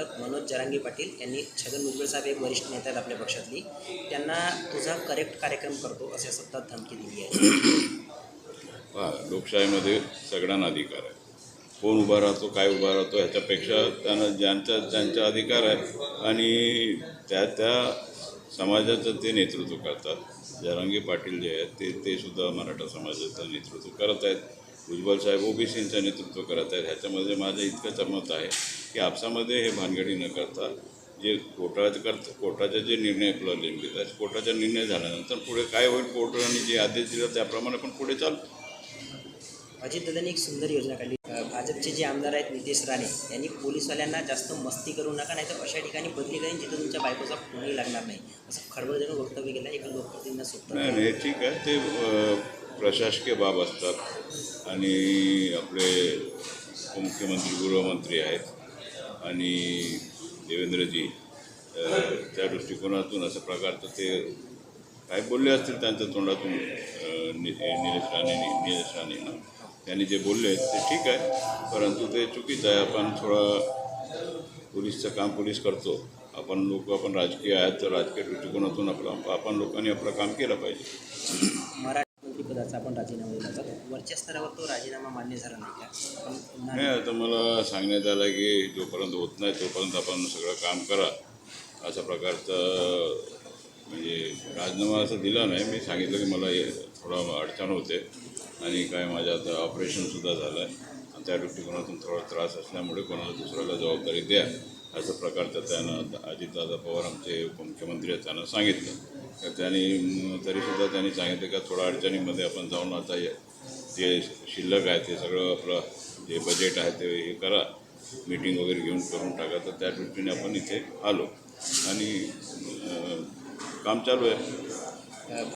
यांनी छगन भुजबळ साहेब एक वरिष्ठ नेते आहेत आपल्या पक्षातली. त्यांना तुझा करेक्ट कार्यक्रम करतो असे सत्तात धमकी दिली आहे. लोकशाहीमध्ये सगळ्यांना अधिकार आहे. कोण उभा राहतो काय उभा राहतो ह्याच्यापेक्षा त्यांना ज्यांचा ज्यांचा अधिकार आहे आणि त्या त्या समाजाचं ते नेतृत्व करतात. जरांगी पाटील जे आहेत ते ते सुद्धा मराठा समाजाचं नेतृत्व करत आहेत. भुजबळ साहेब ओबीसींचं नेतृत्व करत आहेत. ह्याच्यामध्ये माझं इतकंच मत आहे की आपसामध्ये हे भानगडी न करता जे कोर्टाचं करत कोर्टाचे जे निर्णय प्रलंबित आहेत कोर्टाचा निर्णय झाल्यानंतर पुढे काय होईल कोर्टाने जे आदेश दिला त्याप्रमाणे आपण पुढे चालू. अजितदादांनी एक सुंदर योजना काढली. भाजपचे जे आमदार आहेत नितेश राणे यांनी पोलीसवाल्यांना जास्त मस्ती करू नका नाही तर अशा ठिकाणी बदली करेन जिथं तुमच्या बायकोचा फोनही लागणार नाही. असं खडबडजनक वक्तव्य केलं एका लोकप्रतिनिधींना सोबत नाही ठीक आहे. ते प्रशासकीय बाब असतात आणि आपले उपमुख्यमंत्री गृहमंत्री आहेत आणि देवेंद्रजी त्या दृष्टिकोनातून असं प्रकारचं ते काय बोलले असतील त्यांच्या तोंडातून निलेश राणे निलेश राणेनं त्यांनी जे बोलले ते ठीक आहे परंतु ते चुकीचं आहे. आपण थोडा पोलीसचं काम पोलीस करतो. आपण लोक आपण राजकीय आहेत तर राजकीय दृष्टिकोनातून आपलं आपण लोकांनी आपलं काम केलं पाहिजे. मंत्रिपदाचा आपण राजीनामा दिला होता वरच्या स्तरावर तो राजीनामा मान्य झाला नाही का? आपण पुन्हा आता मला सांगण्यात आलं की जोपर्यंत होत नाही तोपर्यंत आपण सगळं काम करा. अशा प्रकारचं म्हणजे राजीनामा असं दिला नाही. मी सांगितलं की मला हे थोडा अडचण होते. आणि काय माझं आता ऑपरेशनसुद्धा झालं आहे आणि त्या दृष्टिकोनातून थोडा त्रास असल्यामुळे कोणाला दुसऱ्याला जबाबदारी द्या. अशा प्रकारचं त्यानं अजितदादा पवार आमचे उपमुख्यमंत्री आहेत त्यांना सांगितलं. तर त्यांनी तरीसुद्धा त्यांनी सांगितलं का थोडा अडचणीमध्ये आपण जाऊन आता जे शिल्लक आहे ते सगळं आपलं जे बजेट आहे ते हे करा. मीटिंग वगैरे घेऊन करून टाका. तर त्या दृष्टीने आपण इथे आलो. आणि काम चालू आहे.